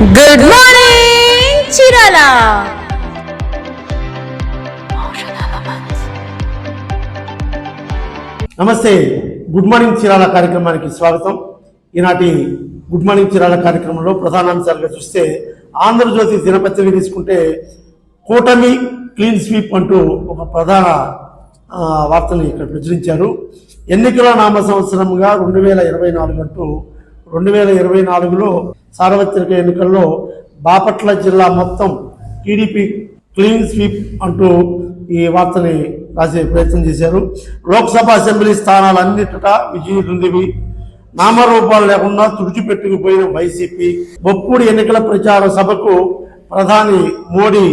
Good morning Chirala నమస్తే good morning Chirala కార్యక్రమానికి స్వాగతం. ఈనాటి గుడ్ మార్నింగ్ చీరాల కార్యక్రమంలో ప్రధానాంశాలుగా చూస్తే ఆంధ్రజ్యోతి దినపత్రిక తీసుకుంటే కూటమి క్లీన్ స్వీప్ అంటూ ఒక ప్రధాన వార్తలు ఇక్కడ ప్రచురించారు. ఎన్నికల నామ సంవత్సరంగా రెండు వేల ఇరవై నాలుగు అంటూ రెండు వేల ఇరవై నాలుగులో సార్వత్రిక ఎన్నికల్లో బాపట్ల జిల్లా మొత్తం టీడీపీ క్లీన్ స్వీప్ అంటూ ఈ వార్తని రాసే ప్రయత్నం చేశారు. లోక్సభ అసెంబ్లీ స్థానాలన్నిటిటా విజయదుందివి నామరూపాలు లేకుండా తుడిచిపెట్టుకుపోయిన వైసీపీ. బొప్పూడి ఎన్నికల ప్రచార సభకు ప్రధాని మోడీ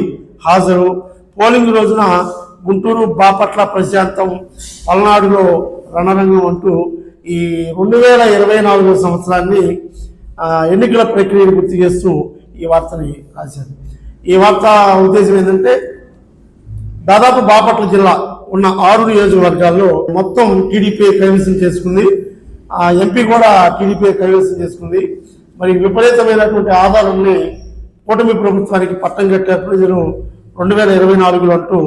హాజరు. పోలింగ్ రోజున గుంటూరు బాపట్ల ప్రశాంతం పల్నాడులో రణరంగం అంటూ ఈ రెండు వేల ఇరవై నాలుగో సంవత్సరాన్ని ఎన్నికల ప్రక్రియను గుర్తు చేస్తూ ఈ వార్తని రాశారు. ఈ వార్త ఉద్దేశం ఏంటంటే దాదాపు బాపట్ల జిల్లా ఉన్న ఆరు నియోజకవర్గాల్లో మొత్తం టీడీపీ కైవసం చేసుకుంది. ఆ ఎంపీ కూడా టీడీపీ కైవసం చేసుకుంది. మరి విపరీతమైనటువంటి ఆధారాన్ని కూటమి ప్రభుత్వానికి పట్టం కట్టే ప్రజలు రెండు వేల ఇరవై నాలుగులో అంటూ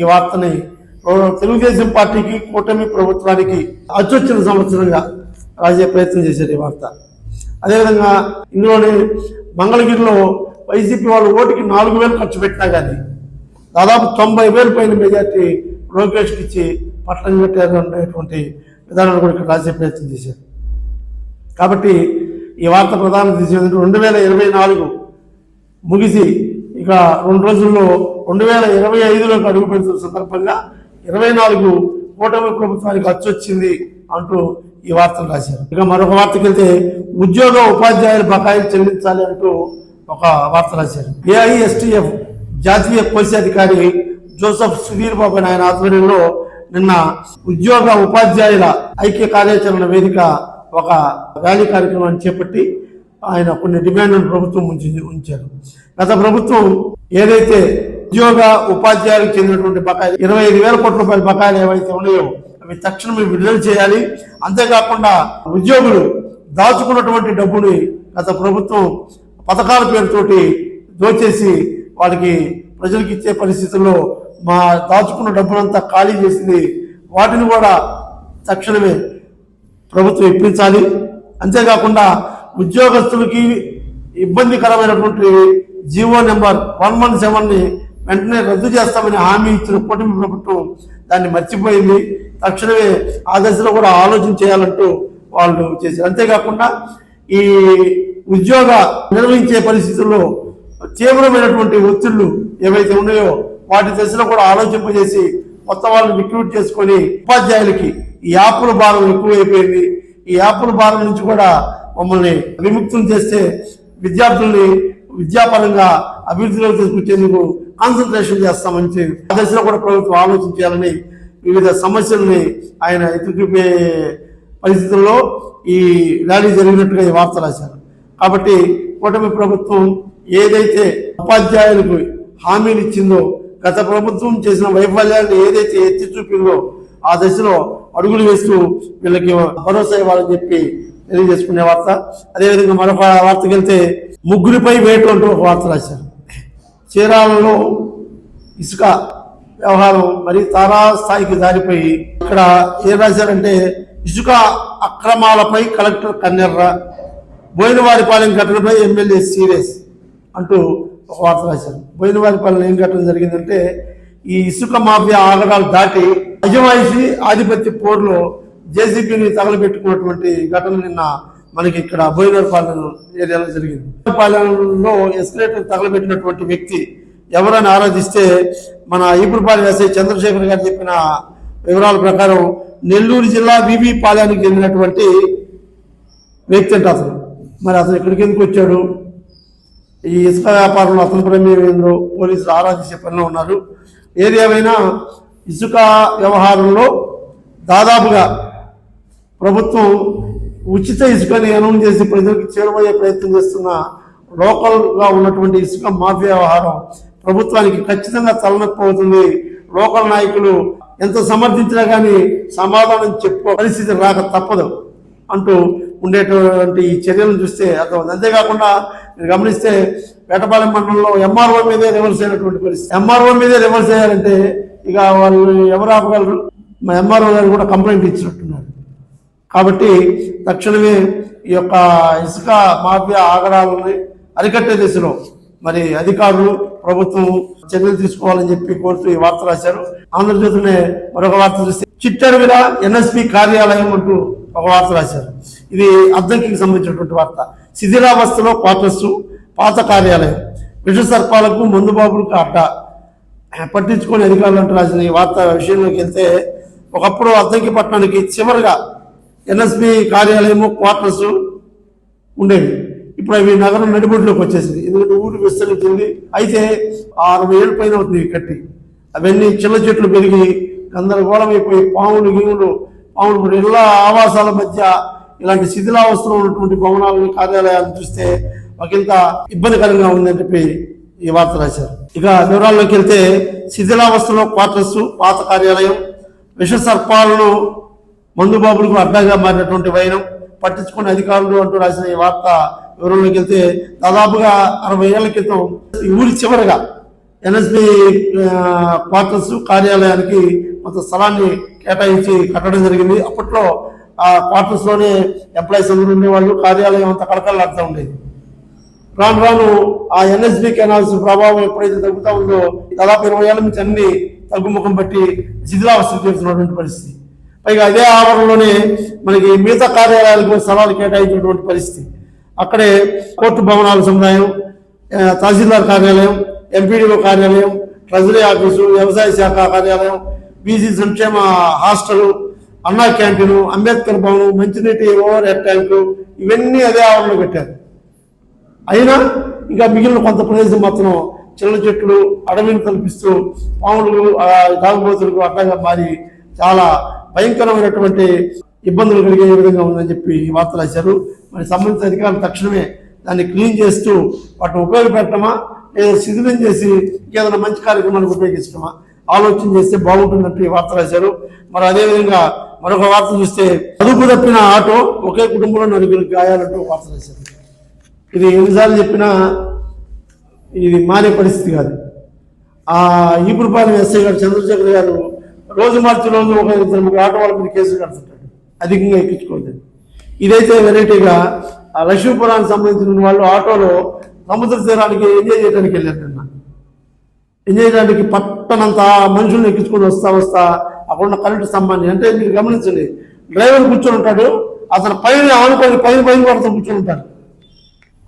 ఈ వార్తని. తెలుగుదేశం పార్టీకి కూటమి ప్రభుత్వానికి అచ్చొచ్చిన సంవత్సరంగా రాజే ప్రయత్నం చేశారు ఈ వార్త. అదేవిధంగా ఇందులోని మంగళగిరిలో వైసీపీ వాళ్ళు ఓటుకి నాలుగు వేలు ఖర్చు పెట్టినా కానీ దాదాపు తొంభై వేలు పైన మెజార్టీ లోకేష్కి ఇచ్చి పట్టణం కట్టారు అనేటువంటి విధానాన్ని కూడా ఇక్కడ రాసే ప్రయత్నం చేశారు. కాబట్టి ఈ వార్త ప్రధాన దిశ రెండు వేల ఇరవై నాలుగు ముగిసి ఇక రెండు రోజుల్లో రెండు వేల ఇరవై ఐదులోకి అడుగు పెడుతున్న సందర్భంగా ఇరవై నాలుగు కూటమి ప్రభుత్వానికి అచ్చొచ్చింది అంటూ ఈ వార్తలు రాశారు. ఇక మరొక వార్తకి వెళ్తే ఉద్యోగ ఉపాధ్యాయుల బకాయిలు చెల్లించాలి అంటూ ఒక వార్త రాశారు. ఏఐఎస్టీఎఫ్ జాతీయ కోశాధికారి జోసఫ్ సుధీర్ బాబు ఆయన ఆధ్వర్యంలో నిన్న ఉద్యోగ ఉపాధ్యాయుల ఐక్య కార్యాచరణ వేదిక ఒక ర్యాలీ కార్యక్రమాన్ని చేపట్టి ఆయన కొన్ని డిమాండ్లను ప్రభుత్వం ఉంచి ఉంచారు. గత ప్రభుత్వం ఏదైతే ఉద్యోగ ఉపాధ్యాయులకు చెందినటువంటి బకాయిలు ఇరవై ఐదు వేల కోట్ల రూపాయల బకాయిలు ఏవైతే ఉన్నాయో అవి తక్షణమే విడుదల చేయాలి. అంతేకాకుండా ఉద్యోగులు దాచుకున్నటువంటి డబ్బుని గత ప్రభుత్వం పథకాల పేరుతోటి దోచేసి వాళ్ళకి ప్రజలకు ఇచ్చే పరిస్థితుల్లో మా దాచుకున్న డబ్బులంతా ఖాళీ చేసింది. వాటిని కూడా తక్షణమే ప్రభుత్వం ఇప్పించాలి. అంతేకాకుండా ఉద్యోగస్తులకి ఇబ్బందికరమైనటువంటి G O number one one సెవెన్ని వెంటనే రద్దు చేస్తామని హామీ ఇచ్చిన కూటమి ప్రభుత్వం దాన్ని మర్చిపోయింది. తక్షణమే ఆ దశలో కూడా ఆలోచన చేయాలంటూ వాళ్ళు చేశారు. అంతేకాకుండా ఈ ఉద్యోగ నిర్వహించే పరిస్థితుల్లో తీవ్రమైనటువంటి ఒత్తిళ్ళు ఏవైతే ఉన్నాయో వాటి దశలో కూడా ఆలోచింపజేసి కొత్త వాళ్ళని రిక్రూట్ చేసుకొని ఉపాధ్యాయులకి ఈ యాప్ల భారం ఎక్కువైపోయింది. ఈ యాప్ల భారం నుంచి కూడా మమ్మల్ని విముక్తం చేస్తే విద్యార్థుల్ని విద్యాపరంగా అభివృద్ధిలో తీసుకొచ్చేందుకు కాన్సన్ట్రేషన్ చేస్తామని ఆ దశలో కూడా ప్రభుత్వం ఆలోచించాలని వివిధ సమస్యల్ని ఆయన ఎదుర్కొనే పరిస్థితుల్లో ఈ ర్యాలీ జరిగినట్టుగా ఈ వార్త రాశారు. కాబట్టి కూటమి ప్రభుత్వం ఏదైతే ఉపాధ్యాయులకు హామీలు ఇచ్చిందో గత ప్రభుత్వం చేసిన వైఫల్యాన్ని ఏదైతే ఎత్తి చూపిందో ఆ దశలో అడుగులు వేస్తూ వీళ్ళకి భరోసా ఇవ్వాలని చెప్పి తెలియజేసుకునే వార్త. అదేవిధంగా మరొక వార్తకి వెళ్తే ముగ్గురిపై వేటు అంటూ ఒక వార్త రాశారు. చీరాలలో ఇసుక వ్యవహారం మరి తారాస్థాయికి దారిపోయి ఇక్కడ ఏం రాశారంటే ఇసుక అక్రమాలపై కలెక్టర్ కన్నెర్ర బోయినవారిపాలెం ఘటనపై ఎమ్మెల్యే సీరియస్ అంటూ ఒక వార్త రాశారు. బోయినవారిపాలెం ఏం ఘటన జరిగిందంటే ఈ ఇసుక మాఫియా ఆగడాలు దాటి అజమాయిషి ఆధిపత్య పోరులో జేసీబీని తగలబెట్టుకున్నటువంటి ఘటన నిన్న మనకి ఇక్కడ బోయినవారిపాలెం ఏరియాలో జరిగింది. పాలెంలో ఎస్కలేటర్ తగలబెట్టినటువంటి వ్యక్తి ఎవరని ఆరాధిస్తే మన ఈపురపాలెం ఎస్ఐ చంద్రశేఖర్ గారు చెప్పిన వివరాల ప్రకారం నెల్లూరు జిల్లా వివి పాలెంకి చెందినటువంటి వ్యక్తి అంటే అతను. మరి అతను ఇక్కడికి ఎందుకు వచ్చాడు? ఈ ఇసుక వ్యాపారంలో అతని ప్రమేయం ఏందో పోలీసులు ఆరాధించే పనిలో ఉన్నారు. ఏది ఏమైనా ఇసుక వ్యవహారంలో దాదాపుగా ప్రభుత్వం ఉచిత ఇసుకని అనౌన్స్ చేసి ప్రజలకు చేరువయ్యే ప్రయత్నం చేస్తున్న లోకల్గా ఉన్నటువంటి ఇసుక మాఫియా వ్యవహారం ప్రభుత్వానికి ఖచ్చితంగా తలనొప్పవుతుంది. లోకల్ నాయకులు ఎంత సమర్థించినా కానీ సమాధానం చెప్పు పరిస్థితి రాక తప్పదు అంటూ ఉండేటువంటి ఈ చర్యలను చూస్తే అర్థం అంతేకాకుండా మీరు గమనిస్తే వేటపాలెం మండలంలో ఎంఆర్ఓ మీదే రివర్స్ అయినటువంటి పరిస్థితి. ఎంఆర్ఓ మీదే రివర్స్ అయ్యారంటే ఇక వాళ్ళు ఎవరు ఆపగలరు? మా ఎంఆర్ఓ గారు కూడా కంప్లైంట్ ఇచ్చినట్టున్నారు. కాబట్టి తక్షణమే ఈ యొక్క ఇసుక మాఫియా ఆగడాలని అరికట్టే దిశలో మరి అధికారులు ప్రభుత్వం చర్యలు తీసుకోవాలని చెప్పి కోరుతూ ఈ వార్త రాశారు. ఆంధ్రజ్యోతినే మరొక వార్త చూస్తే చిట్టడుగుల ఎన్ఎస్పి కార్యాలయం అంటూ ఒక వార్త రాశారు. ఇది అద్దంకి సంబంధించినటువంటి వార్త. శిథిలావస్థలో క్వార్టర్స్ పాత కార్యాలయం విష సర్పాలకు మందు బాబులకు అడ్డ. పట్టించుకొని అధికారులు అంటూ రాసిన ఈ వార్త విషయంలోకి వెళ్తే ఒకప్పుడు అద్దంకి పట్టణానికి చివరిగా ఎన్ఎస్పి కార్యాలయము క్వార్టర్స్ ఉండేవి. ఇప్పుడు అవి నగరం నడిబొడ్లోకి వచ్చేసింది. ఎందుకంటే ఊరు విస్తరించింది. అయితే అరవై ఏళ్ళ పైన అవుతుంది కట్టి. అవన్నీ చిన్న చెట్లు పెరిగి గందరగోళం అయిపోయి పాములు గీములు పాములు ఇప్పుడు ఇళ్ళ ఆవాసాల మధ్య ఇలాంటి శిథిలావస్థలో ఉన్నటువంటి భవనాలని కార్యాలయాలను చూస్తే ఒకంత ఇబ్బందికరంగా ఉందని చెప్పి ఈ వార్త రాశారు. ఇక వివరాల్లోకి వెళ్తే శిథిలావస్థలో క్వార్టర్స్ పాత కార్యాలయం విష సర్పాలను మందుబాబులకు అడ్డాగా మారినటువంటి వైనం పట్టించుకునే అధికారులు అంటూ రాసిన ఈ వార్త వివరంలోకి వెళ్తే దాదాపుగా అరవై ఏళ్ళ క్రితం ఊరి చివరగా ఎన్ఎస్బి క్వార్టర్స్ కార్యాలయానికి కొంత స్థలాన్ని కేటాయించి కట్టడం జరిగింది. అప్పట్లో ఆ క్వార్టర్స్లోనే ఎంప్లాయీస్ అందరూ ఉండేవాళ్ళు. కార్యాలయం అంతా కడకలాడుతూ ఉండేది. రాను రాను ఆ ఎన్ఎస్బి కెనాల్స్ ప్రభావం ఎప్పుడైతే తగ్గుతా ఉందో దాదాపు ఇరవై ఏళ్ళ నుంచి అన్ని తగ్గుముఖం పట్టి శిథిలావస్థ చేస్తున్నటువంటి పరిస్థితి. పైగా అదే ఆవరణలోనే మనకి మిగతా కార్యాలయాలకు స్థలాలు కేటాయించినటువంటి పరిస్థితి. అక్కడే కోర్టు భవనాల సముదాయం తహసీల్దార్ కార్యాలయం ఎంపీడీఓ కార్యాలయం ట్రెజరీ ఆఫీసు వ్యవసాయ శాఖ కార్యాలయం బీసీ సంక్షేమ హాస్టల్ అన్నా క్యాంటీను అంబేద్కర్ భవనం మంచినీటి ఓవర్ హెడ్ ట్యాంకు ఇవన్నీ అదే ఆవరణలో పెట్టారు అయినా ఇంకా మిగిలిన కొంత ప్రదేశం మాత్రం చిన్న చెట్లు అడవిని కల్పిస్తూ పాములు ఆ, తాగుబోతులకు అడ్డంగా మారి చాలా భయంకరమైనటువంటి ఇబ్బందులు కలిగే విధంగా ఉందని చెప్పి ఈ వార్త రాశారు. మరి సంబంధిత అధికారులు తక్షణమే దాన్ని క్లీన్ చేస్తూ వాటిని ఉపయోగపెట్టమా? లేదా శిథిలం చేసి ఏదైనా మంచి కార్యక్రమానికి ఉపయోగించడమా? ఆలోచన చేస్తే బాగుంటుందంటూ ఈ వార్త రాశారు. మరి అదేవిధంగా మరొక వార్త చూస్తే అదుపు తప్పిన ఆటో ఒకే కుటుంబంలో నలుగురు గాయాలంటూ వార్త రాశారు. ఇది ఎన్నిసార్లు చెప్పినా ఇది మారే పరిస్థితి కాదు. ఆ ఈపురపాలెం ఎస్ఐ గారు చంద్రశేఖర్ గారు రోజు మార్చి రోజు ఒక ఇద్దరు ముగ్గురు ఆటో వాళ్ళ మీద కేసులు కడుతుంటాడు అధికంగా ఎక్కించుకోలేదు ఇదైతే వెరైటీగా ఆ లక్ష్మీపురానికి సంబంధించిన వాళ్ళు ఆటోలో సముద్ర తీరానికి ఎంజాయ్ చేయడానికి వెళ్ళారు నిన్న ఎంజాయ్ చేయడానికి పట్టనంత మనుషుల్ని ఎక్కించుకొని వస్తా వస్తా అక్కడున్న కరెంటు స్తంభాన్ని అంటే మీరు గమనించండి. డ్రైవర్ కూర్చొని ఉంటాడు అతను పైన ఆనుకొని పైన పైన పడుతూ కూర్చొని ఉంటాడు.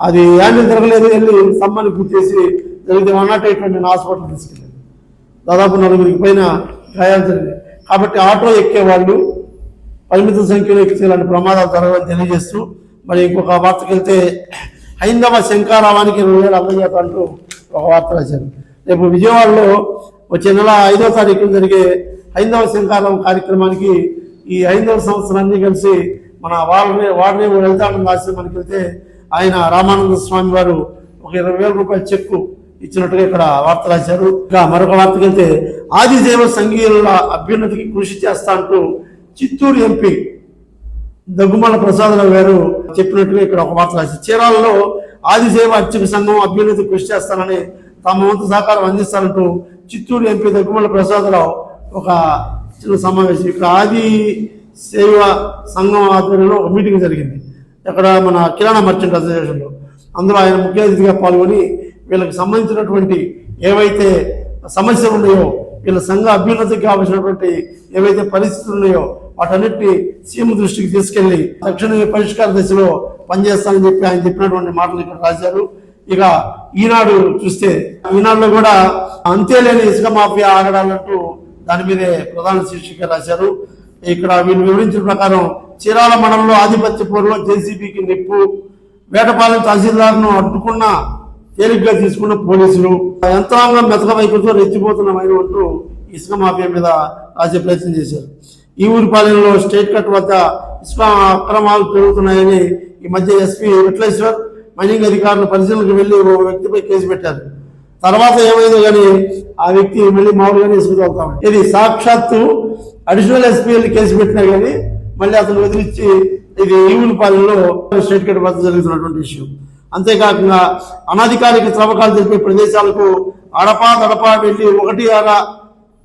అది యాండిల్ తిరగలేదు వెళ్ళి స్తంభాన్ని గుర్తేసి జరిగితే వన్ నాట్ ఎయిట్ నేను హాస్పిటల్ తీసుకెళ్ళాను దాదాపు నలుగురికి పైన గాయాలు జరిగింది కాబట్టి ఆటో ఎక్కే వాళ్ళు పరిమిత సంఖ్యలో ఎక్కితే ఇలాంటి ప్రమాదాలు జరగని తెలియజేస్తూ మరి ఇంకొక వార్తకి వెళ్తే హైందవ శంకారావానికి ఇరవై వేలు అందజేత అంటూ ఒక వార్త రాశారు. రేపు విజయవాడలో వచ్చే నెల ఐదో తారీఖు జరిగే హైందవ శంఖారామ కార్యక్రమానికి ఈ హైందవ సంవత్సరాన్ని కలిసి మన వాడనే వాడనే వెళ్తామని మనకి వెళ్తే ఆయన రామానంద స్వామి వారు ఒక ఇరవై వేల రూపాయల చెక్కు ఇచ్చినట్టుగా ఇక్కడ వార్త రాశారు. ఇంకా మరొక వార్తకి వెళ్తే ఆదిదేవ సంఘీయుల అభ్యున్నతికి కృషి చేస్తా అంటూ చిత్తూరు ఎంపీ దగ్గుమల ప్రసాదరావు గారు చెప్పినట్టుగా ఇక్కడ ఒక వార్త రాశారు. చీరాలలో ఆదిసేవ అర్చక సంఘం అభ్యున్నతి కృషి చేస్తానని తమ వంతు సహకారం అందిస్తారంటూ చిత్తూరు ఎంపీ దగ్గుమల ప్రసాదరావు ఒక చిన్న సమావేశం. ఇక్కడ ఆది సేవ సంఘం ఆధ్వర్యంలో ఒక మీటింగ్ జరిగింది. ఇక్కడ మన కిరాణా మర్చెంట్ అసోసియేషన్లో అందులో ఆయన ముఖ్య అతిథిగా పాల్గొని వీళ్ళకి సంబంధించినటువంటి ఏవైతే సమస్యలు ఉన్నాయో వీళ్ళ సంఘ అభ్యున్నతికి కావాల్సినటువంటి ఏవైతే పరిస్థితులు ఉన్నాయో వాటన్నిటిని సీఎం దృష్టికి తీసుకెళ్ళి తక్షణమే పరిష్కార దశలో పనిచేస్తానని చెప్పి ఆయన చెప్పినటువంటి మాటలు ఇక్కడ రాశారు. ఇక ఈనాడు చూస్తే ఈనాడులో కూడా అంతేలేని ఇసుక మాఫియా ఆగడాలంటూ దాని మీదే ప్రధాన శీర్షిక రాశారు. ఇక్కడ వీళ్ళు వివరించిన ప్రకారం చీరాల మండలంలో ఆధిపత్య పోరులో జేసీబీకి నిప్పు వేటపాలెం తహసీల్దార్ను అడ్డుకున్న తేలిగ్గా తీసుకున్న పోలీసులు యంత్రాంగం మెతక వైపుతో రెచ్చిపోతున్న అంటూ ఇసుక మాఫియా మీద రాసే ప్రయత్నం చేశారు. ఈ ఊరి స్టేట్ కట్ వద్ద ఇసుక అక్రమాలు పెరుగుతున్నాయని ఈ మధ్య ఎస్పీ విట్లేశ్వర్ మైనింగ్ అధికారులు పరిశీలనకు వెళ్ళి ఓ వ్యక్తిపై కేసు పెట్టారు. తర్వాత ఏమైందో కానీ ఆ వ్యక్తి మళ్ళీ మామూలుగానే ఇసుక తోలుతాం ఇది సాక్షాత్తు అడిషనల్ ఎస్పీఎల్ కేసు పెట్టినా కానీ మళ్ళీ అతను వదిలిచ్చి ఇది ఈవులపాలెంలో స్టేట్ కట్ వద్ద జరుగుతున్నటువంటి విషయం. అంతేకాకుండా అనధికారిక త్రవ్వకాలు జరిపే ప్రదేశాలకు అడపా దడపా వెళ్ళి ఒకటి అర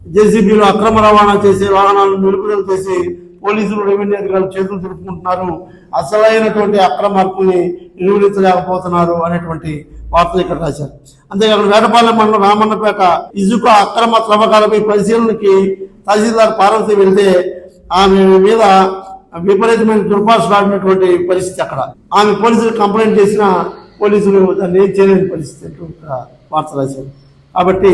జేసీబీలు అక్రమ రవాణా చేసే వాహనాలను నిలుపుదల చేసి పోలీసులు రెవెన్యూ అధికారులు చేతులు దులుపుకుంటున్నారు అసలైనటువంటి అక్రమ హక్కుని నిర్వహించలేకపోతున్నారు అనేటువంటి వార్తలు ఇక్కడ రాశారు. అంతేకాకుండా వేటపాలెం మండలం రామన్నపేట ఇసుక అక్రమ త్రవ్వకాలపై పరిశీలనకి తహసీల్దార్ పార్వతి వెళ్తే ఆమె మీద విపరీతమైన దుర్భాషలు ఆడినటువంటి పరిస్థితి అక్కడ. ఆమె పోలీసులు కంప్లైంట్ చేసిన పోలీసులు దాన్ని ఏం చేయలేని పరిస్థితి అంటూ వార్త రాశారు. కాబట్టి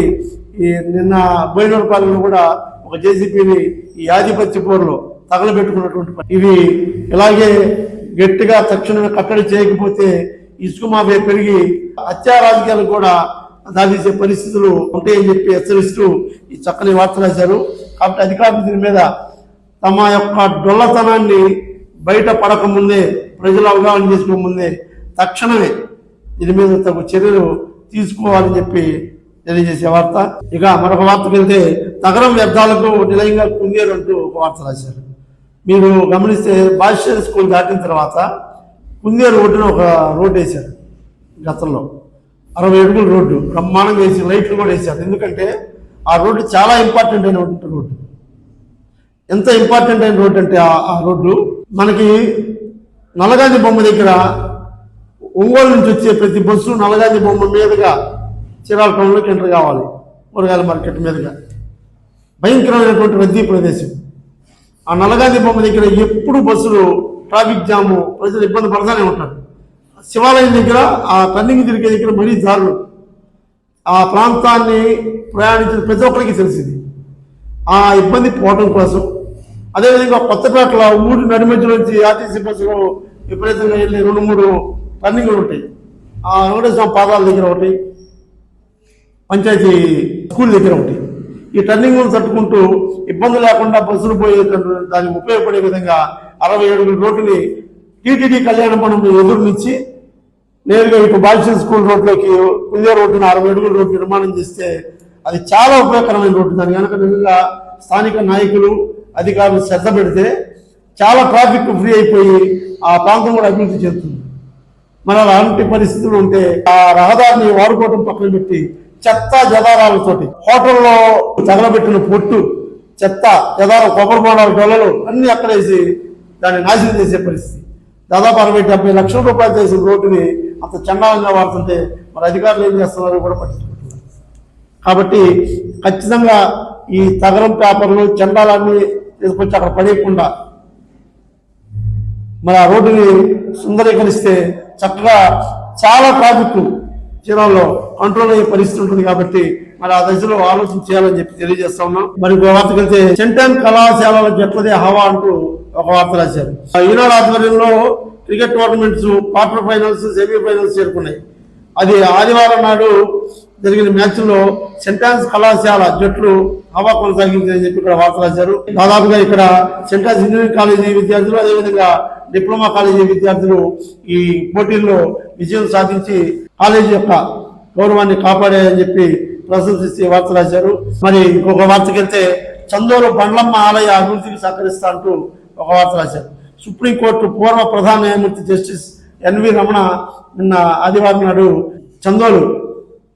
ఈ నిన్న బోయినపాలెంలో కూడా ఒక జేసీపీని ఈ ఆధిపత్య పోరులో తగలబెట్టుకున్నటువంటి ఇవి ఇలాగే గట్టిగా తక్షణమే కట్టడి చేయకపోతే ఇసుక మాఫియా పెరిగి హత్యా రాజకీయాలు కూడా దాదీసే పరిస్థితులు ఉంటాయని చెప్పి హెచ్చరిస్తూ ఈ చక్కని వార్త రాశారు. కాబట్టి అధికారులు దీని మీద తమ యొక్క డొల్లతనాన్ని బయట పడకముందే ప్రజలు అవగాహన చేసుకోకముందే తక్షణమే దీని మీద తగు చర్యలు తీసుకోవాలని చెప్పి తెలియజేసే వార్త. ఇక మరొక వార్తకు వెళ్తే నగరం వ్యర్థాలకు నిలయంగా కుంగేరు అంటూ ఒక వార్త రాశారు. మీరు గమనిస్తే భాష్య స్కూల్ దాటిన తర్వాత కుందేరు ఒడ్డున ఒక రోడ్డు వేశారు గతంలో. అరవై అడుగుల రోడ్డు. బ్రహ్మాండంగా వేసి లైట్లు కూడా వేశారు. ఎందుకంటే ఆ రోడ్డు చాలా ఇంపార్టెంట్ అయిన రోడ్డు. ఎంత ఇంపార్టెంట్ అయిన రోడ్డు అంటే ఆ- రోడ్డు? మనకి నల్లగాంధీ బొమ్మ దగ్గర ఒంగోలు నుంచి వచ్చే ప్రతి బస్సు నల్లగాంధీ బొమ్మ మీదుగా చీరాల టౌన్లోకి ఎంటర్ కావాలి. కూరగాయల మార్కెట్ మీదుగా. భయంకరమైనటువంటి రద్దీ ప్రదేశం. ఆ నల్లగాంధీ బొమ్మ దగ్గర ఎప్పుడు బస్సులు ట్రాఫిక్ జాము ప్రజలు ఇబ్బంది పడతానే ఉంటారు. శివాలయం దగ్గర ఆ టర్నింగ్ తిరిగే దగ్గర మరీ దారులు ఆ ప్రాంతాన్ని ప్రయాణించిన ప్రతి ఒక్కరికి తెలిసింది. ఆ ఇబ్బంది పోవడం కోసం అదేవిధంగా కొత్తపేటలో ఊరి నడిమధ్య నుంచి ఆర్టీసీ బస్సులో విపరీతంగా వెళ్ళి రెండు మూడు టర్నింగ్లు ఉంటాయి. ఆ వెంకటేశ్వర పాదాల దగ్గర ఒకటి పంచాయతీ స్కూల్ దగ్గర ఒకటి. ఈ టర్నింగ్లు తట్టుకుంటూ ఇబ్బంది లేకుండా బస్సులు పోయేటటువంటి దానికి ఉపయోగపడే విధంగా అరవై ఏడుగుల రోడ్డుని టీటీడీ కళ్యాణ మండపం ఎదురు నుంచి నేరుగా ఇటు బాలిసిన స్కూల్ రోడ్లోకి పుల్లే రోడ్డున అరవై అడుగుల రోడ్డు నిర్మాణం చేస్తే అది చాలా ఉపయోగకరమైన రోడ్డు. దాని కనుక నిజంగా స్థానిక నాయకులు అధికారులు శ్రద్ధ పెడితే చాలా ట్రాఫిక్ ఫ్రీ అయిపోయి ఆ ప్రాంతం కూడా అభివృద్ధి చెందుతుంది. మన అలాంటి పరిస్థితులు ఉంటే ఆ రహదారిని వాడుకోవడం పక్కన పెట్టి చెత్త జదారాలతోటి హోటల్లో తగలబెట్టిన పొట్టు చెత్త జదారం కొబ్బరి బోండాలు డొల్లలు అన్ని అక్కడేసి దాన్ని నాశనం చేసే పరిస్థితి. దాదాపు అరవై డెబ్బై లక్షల రూపాయలు చేసిన రోడ్డుని అంత చండాలంగా వాడుతుంటే మరి అధికారులు ఏం చేస్తున్నారో కూడా పట్టించుకుంటున్నారు కాబట్టి ఖచ్చితంగా ఈ తగరం పేపర్లు చండాలన్నీ తీసుకొచ్చి అక్కడ పడేయకుండా మరి ఆ రోడ్డుని సుందరీకరిస్తే చక్కగా చాలా ట్రాఫిక్ చీరాల్లో కంట్రోల్ అయ్యే పరిస్థితి ఉంటుంది కాబట్టి మరి ఆ దశలో ఆలోచన చేయాలని చెప్పి తెలియజేస్తా ఉన్నాం. మరి ఒక వార్త వెళ్తే సెంటన్ కళాశాలల జట్లదే హవా అంటూ ఒక వార్త రాశారు. ఈనాడు ఆధ్వర్యంలో cricket tournaments quarter finals semi finals చేరుకున్నాయి. అది ఆదివారం నాడు జరిగిన మ్యాచ్లో సెంటాన్స్ కళాశాల జట్లు హవా కొనసాగించిందని చెప్పి ఇక్కడ వార్త రాశారు. దాదాపుగా ఇక్కడ సెంటాన్స్ ఇంజనీరింగ్ కాలేజీ విద్యార్థులు అదేవిధంగా డిప్లొమా కాలేజీ విద్యార్థులు ఈ పోటీల్లో విజయం సాధించి కాలేజీ యొక్క గౌరవాన్ని కాపాడాయని చెప్పి ప్రశంసిస్తే వార్త రాశారు. మరి ఇంకొక వార్తకెళ్తే చందోలు బండ్లమ్మ ఆలయ అభివృద్ధికి సహకరిస్తా అంటూ ఒక వార్త రాశారు. సుప్రీంకోర్టు పూర్వ ప్రధాన న్యాయమూర్తి జస్టిస్ ఎన్వి రమణ నిన్న ఆదివారం నాడు చందోలు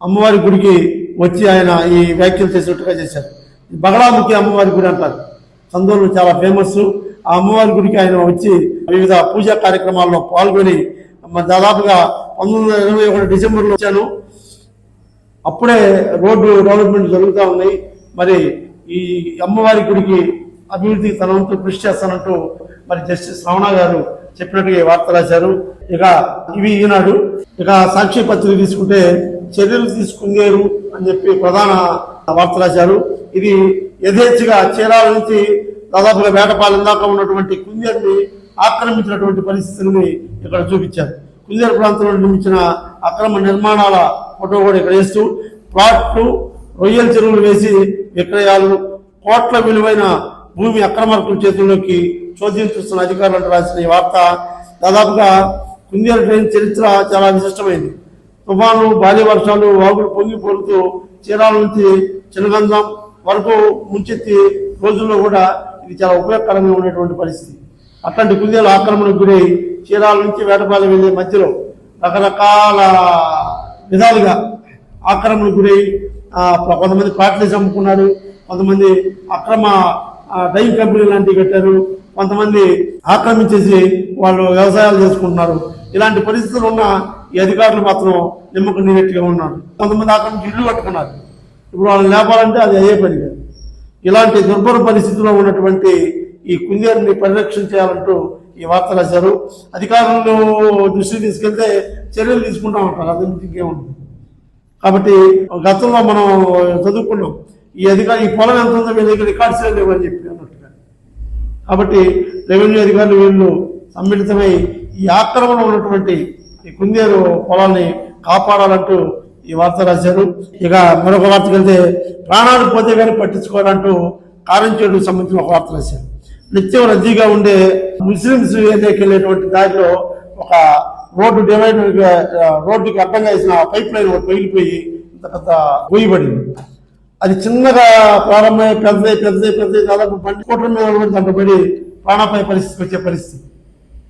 అమ్మవారి గుడికి వచ్చి ఆయన ఈ వ్యాఖ్యలు చేసినట్టుగా చేశారు. బగడాముఖి అమ్మవారి గుడి అంటారు. చందోలు చాలా ఫేమస్ ఆ అమ్మవారి గుడికి ఆయన వచ్చి వివిధ పూజా కార్యక్రమాల్లో పాల్గొని దాదాపుగా పంతొమ్మిది వందల ఇరవై ఒకటి డిసెంబర్లో వచ్చాను. అప్పుడే రోడ్డు డెవలప్మెంట్ జరుగుతూ ఉన్నాయి మరి ఈ అమ్మవారి గుడికి అభివృద్ధికి తన వంతు కృషి చేస్తానంటూ మరి జస్టిస్ రమణ గారు చెప్పినట్టుగా వార్త రాశారు. ఇక ఇవి ఈనాడు. ఇక సాక్షి పత్రిక తీసుకుంటే చర్యలు తీసుకుందేరు అని చెప్పి ప్రధాన వార్త రాశారు. ఇది యథేచ్ఛగా చీరాల నుంచి దాదాపుగా వేటపాలెం దాకా ఉన్నటువంటి కుందేరుని ఆక్రమించినటువంటి పరిస్థితుల్ని ఇక్కడ చూపించారు. కుందేరు ప్రాంతంలో నిర్మించిన అక్రమ నిర్మాణాల ఫోటో కూడా ఇక్కడ వేస్తూ ప్లాట్లు రొయ్యల చెరువులు వేసి విక్రయాలు కోట్ల విలువైన భూమి అక్రమార్కుల చేతుల్లోకి చోద్యం చూస్తున్న అధికారులు రాసిన ఈ వార్త దాదాపుగా కుందేరు ట్రైన్ చరిత్ర చాలా విశిష్టమైంది. తుఫాను భారీ వర్షాలు వాగులు పొంగి పొరుతూ చీరాల నుంచి చిన్నగంధం వరకు ముంచెత్తి రోజుల్లో కూడా ఇది చాలా ఉపయోగకరంగా ఉండేటువంటి పరిస్థితి. అట్లాంటి కుందేలు ఆక్రమణకు గురై చీరాల నుంచి వేటపాలెం వెళ్ళే మధ్యలో రకరకాల విధాలుగా ఆక్రమణకు గురై కొంతమంది ప్లాట్లేసి అమ్ముకున్నారు కొంతమంది అక్రమ ఆ, కంపెనీ లాంటివి కట్టారు కొంతమంది ఆక్రమించేసి వాళ్ళు వ్యవసాయాలు చేసుకుంటున్నారు. ఇలాంటి పరిస్థితులు ఉన్న ఈ అధికారులు మాత్రం నిమ్మకం నీరెట్టుగా ఉన్నారు. కొంతమంది ఆక్రమించి ఇల్లు కట్టుకున్నారు ఇప్పుడు వాళ్ళని లేపాలంటే అది అయ్యే పని కాదు. ఇలాంటి దుర్భర పరిస్థితిలో ఉన్నటువంటి ఈ కుందేరుని పరిరక్షణ చేయాలంటూ ఈ వార్త రాశారు. అధికారులు దృష్టికి తీసుకెళ్తే చర్యలు తీసుకుంటా అంటారు అది ఇంకేముంటుంది కాబట్టి గతంలో మనం చదువుకున్నాం. ఈ అధికారి ఈ పొలం ఎంత ఉందో మీ దగ్గర రికార్డ్స్ లేవని అని చెప్పి అన్నట్టుగా. కాబట్టి రెవెన్యూ అధికారులు వీళ్ళు సమ్మిళితమై ఈ ఆక్రమణ ఉన్నటువంటి ఈ కుందేరు పొలాన్ని కాపాడాలంటూ ఈ వార్త రాశారు. ఇక మరొక వార్తకి వెళ్తే ప్రాణాలు పోతే కానీ పట్టించుకోవాలంటూ కారంచేడు సంబంధించిన ఒక వార్త రాశారు. నిత్యం రద్దీగా ఉండే ముస్లింస్ ఏరియాకి వెళ్ళేటువంటి దారిలో ఒక రోడ్డు డివైడ్ రోడ్డుకి అడ్డంగా వేసిన పైప్ లైన్ ఒకటి పగిలిపోయి ఇంత పెద్ద పోయిబడింది అది చిన్నగా ప్రారంభమై పెద్దది పెద్దది పెద్దది దాదాపు బండి కోట్ల మీద కూడా దాంట్లో పడి ప్రాణాపాయ పరిస్థితికి వచ్చే పరిస్థితి.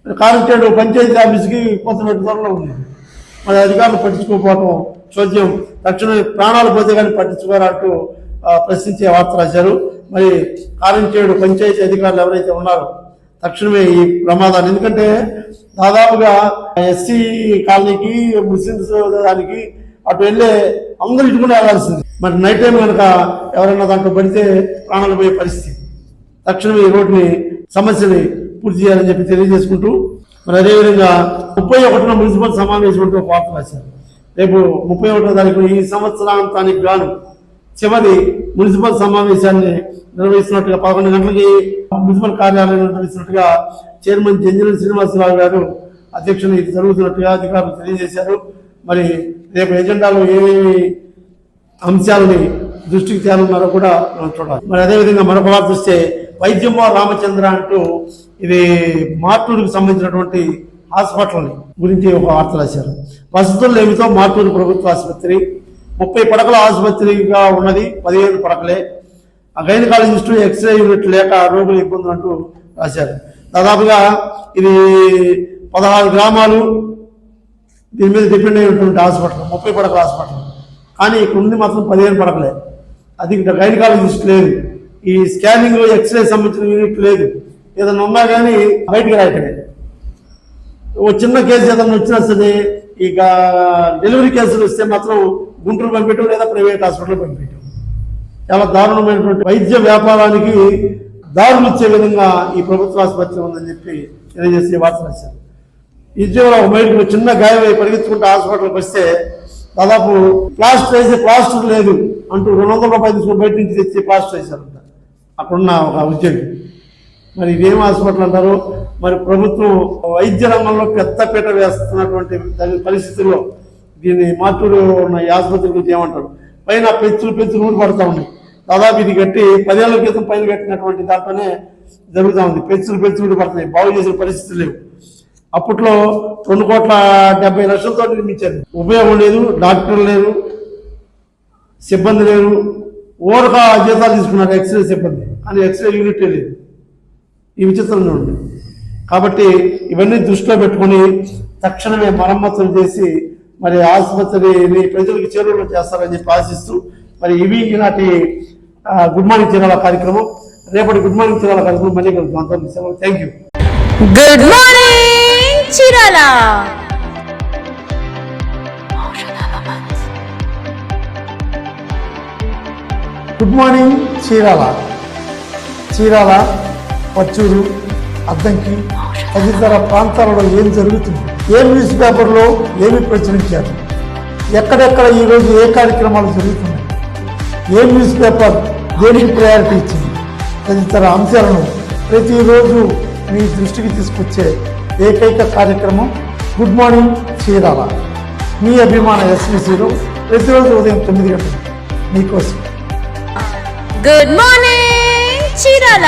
కారంచేడు పంచాయతీ ఆఫీస్కి కొంత దూరంలో ఉంది మరి అధికారులు పట్టించుకోకపోవటం చోద్యం తక్షణమే ప్రాణాలు పోతే కానీ పట్టించుకోరంటూ ప్రశ్నించే వార్త రాశారు. మరి కారంచేడు పంచాయతీ అధికారులు ఎవరైతే ఉన్నారో తక్షణమే ఈ ప్రమాదాన్ని. ఎందుకంటే దాదాపుగా ఎస్సీ కాలనీకి ముస్లిమ్స్ దానికి అటు వెళ్ళే అందరూ ఇటుకుని వెళ్ళాల్సింది మరి నైట్ టైం కనుక ఎవరైనా దాంట్లో పడితే ప్రాణాలు పోయే పరిస్థితి. తక్షణమే ఈ రోడ్ని సమస్యని పూర్తి చేయాలని చెప్పి తెలియజేసుకుంటూ మరి అదేవిధంగా ముప్పై ఒకటిన మున్సిపల్ సమావేశం ఒక వార్త రాశారు. రేపు ముప్పై ఒకటో తారీఖు ఈ సంవత్సరాంతానికి గాను చివరి మున్సిపల్ సమావేశాన్ని నిర్వహిస్తున్నట్టుగా పదకొండు గంటలకి మున్సిపల్ కార్యాలయం నిర్వహిస్తున్నట్టుగా చైర్మన్ జంజన శ్రీనివాసరావు గారు అధ్యక్షులు ఇది జరుగుతున్నట్టుగా అధికారులు తెలియజేశారు. మరి రేపు ఎజెండాలో ఏమేమి అంశాలని దృష్టికి తేనున్నారో కూడా మనం చూడాలి. మరి అదేవిధంగా మరొక వార్త చూస్తే వైద్యమో రామచంద్ర అంటూ ఇది మార్టూరుకు సంబంధించినటువంటి హాస్పిటల్ని గురించి ఒక వార్త రాశారు. వసతులు ఏమితో మార్టూరు ప్రభుత్వ ఆసుపత్రి. ముప్పై పడకల ఆసుపత్రిగా ఉన్నది పదిహేను పడకలే. ఆ గైనకాలజిస్టు ఎక్స్రే యూనిట్ లేక రోగులు ఇబ్బందులు అంటూ రాశారు. దాదాపుగా ఇది పదహారు గ్రామాలు దీని మీద డిపెండ్ అయినటువంటి హాస్పిటల్ ముప్పై పడకల హాస్పిటల్. కానీ ఇక్కడ ఉంది మాత్రం పదిహేను పడకలే. అది ఇక్కడ గైనకాలజిస్ట్ లేదు. ఈ స్కానింగ్ ఎక్స్రే సంబంధించిన యూనిట్ లేదు. ఏదైనా ఉన్నా కానీ బయటికి రాయటమే. ఓ చిన్న కేసు ఏదైనా వచ్చినా సరే ఇక డెలివరీ కేసులు వస్తే మాత్రం గుంటూరు పంపించడం లేదా ప్రైవేట్ హాస్పిటల్ పంపించడం చాలా దారుణమైనటువంటి వైద్య వ్యాపారానికి దారులు ఇచ్చే విధంగా ఈ ప్రభుత్వ ఆసుపత్రి ఉందని చెప్పి తెలియజేసి వార్త రాశారు. ఇటీవల ఒక బయటకు చిన్న గాయమై పరిగెత్తుకుంటూ హాస్పిటల్కి వస్తే దాదాపు ప్లాస్టర్ వేసే ప్లాస్టర్ లేదు అంటూ రెండు వందల రూపాయలు తీసుకుని బయట నుంచి తెచ్చి ప్లాస్టర్ వేశారంట అక్కడున్న ఒక ఉద్యోగి. మరి ఇదేం హాస్పిటల్ అంటారు? మరి ప్రభుత్వం వైద్య రంగంలో పెద్దపీట వేస్తున్నటువంటి దాని పరిస్థితుల్లో దీన్ని మార్టూరు ఉన్న ఈ ఆసుపత్రి గురించి ఏమంటారు? పైన పెచ్చులు పెంచులు కూడా పడతా ఉన్నాయి దాదాపు ఇది కట్టి పదేళ్ళ క్రితం పైన కట్టినటువంటి దాంట్లోనే జరుగుతూ ఉంది. పెచ్చులు పెంచులు కూడా పడుతున్నాయి. బాగు చేసిన పరిస్థితి లేవు. అప్పట్లో రెండు కోట్ల డెబ్బై లక్షలతో నిర్మించారు. ఉపయోగం లేదు డాక్టర్ లేరు సిబ్బంది లేరు ఓరక జీతాలు తీసుకున్నారు ఎక్స్రే సిబ్బంది. అని ఎక్స్రే యూనిట్ లేదు. ఈ విచిత్రంగా ఉంది కాబట్టి ఇవన్నీ దృష్టిలో పెట్టుకొని తక్షణమే మరమ్మతులు చేసి మరి ఆసుపత్రిని ప్రజలకు చేరువలో చేస్తారని చెప్పి ఆశిస్తూ మరి ఇవి ఈనాటి గుడ్ మార్నింగ్ తినాల కార్యక్రమం. రేపటి గుడ్ మార్నింగ్ తినాల కార్యక్రమం మళ్ళీ కలుగుతాం thank you good morning Chirala good morning Chirala Chirala Parchur Addanki తదితర ప్రాంతాలలో ఏం జరుగుతుంది? ఏ న్యూస్ పేపర్లో ఏమి ప్రచురించారు? ఎక్కడెక్కడ ఈరోజు ఏ కార్యక్రమాలు జరుగుతున్నాయి? ఏ న్యూస్ పేపర్ దేనికి ప్రయారిటీ ఇచ్చింది? తదితర అంశాలను ప్రతిరోజు మీ దృష్టికి తీసుకొచ్చే ఏకైక కార్యక్రమం గుడ్ మార్నింగ్ చీరాల మీ అభిమాన ఎస్విసిలో ప్రతిరోజు ఉదయం తొమ్మిది గంటలు మీకోసం గుడ్ మార్నింగ్ చీరాల